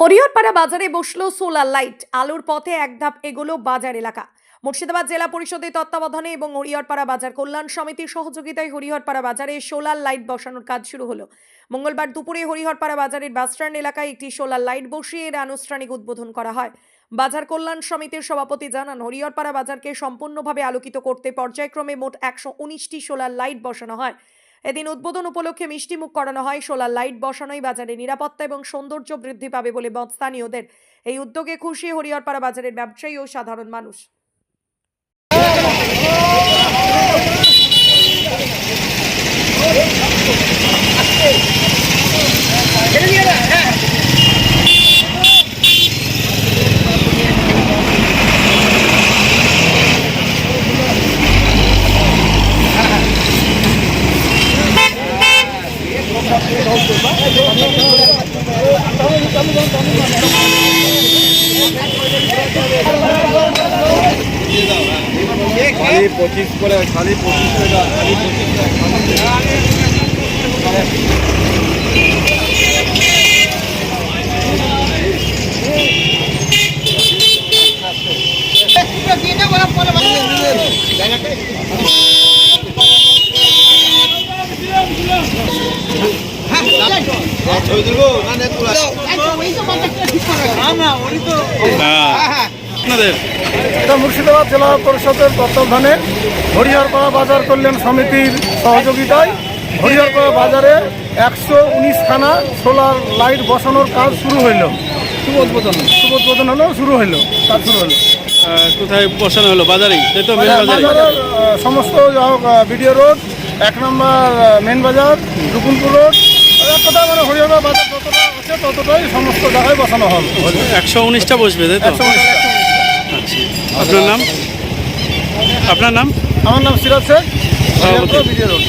হরিহরপাড়া বাজারে বসল solar light. আলোর পথে এক ধাপ এগোলো বাজার এলাকা। মুর্শিদাবাদ জেলা পরিষদের তত্ত্বাবধানে এবং হরিহরপাড়া বাজার কল্যাণ সমিতির সহযোগিতায় হরিহরপাড়া বাজারে সোলার লাইট বসানোর কাজ শুরু হলো। মঙ্গলবার দুপুরে হরিহরপাড়া বাজারের বাসস্ট্যান্ড এলাকায় একটি সোলার লাইট বসিয়ে এর আনুষ্ঠানিক উদ্বোধন করা হয়। বাজার কল্যাণ সমিতির সভাপতি জানান, হরিহরপাড়া বাজারকে সম্পূর্ণভাবে আলোকিত করতে পর্যায়ক্রমে মোট একশো উনিশটি সোলার লাইট বসানো হয়। এদিন উদ্বোধন উপলক্ষে মিষ্টিমুখ করানো হয়। সোলার লাইট বসানোই বাজারে নিরাপত্তা এবং সৌন্দর্য বৃদ্ধি পাবে বলে মত স্থানীয়দের। এই উদ্যোগে খুশি হরিহরপাড়া বাজারের ব্যবসায়ী ও সাধারণ মানুষ। খালি পঁচিশ করে খালি পঁচিশ টাকা খালি পঁচিশ টাকা এটা মুর্শিদাবাদ জেলা পরিষদের তত্ত্বাবধানে হরিহরপাড়া বাজার কল্যাণ সমিতির সহযোগিতায় হরিহরপাড়া বাজারে একশো উনিশখানা সোলার লাইট বসানোর কাজ শুরু হইল। শুভ উদ্বোধন শুভ উদ্বোধন হলো শুরু হইল কাজ শুরু হলো কোথায় বসানো হলো? বাজারেই? তাই তো মেন বাজারে সমস্ত যা হোক বিডিও রোড এক নম্বর মেন বাজার রুকুনপুর রোড এক কথা মানে বাজার যতটা আছে ততটাই সমস্ত জায়গায় বসানো হল একশো উনিশটা বসবে তাই তো? উনিশটা। আপনার নাম? আপনার নাম? আমার নাম সিরাজ শেখ রোড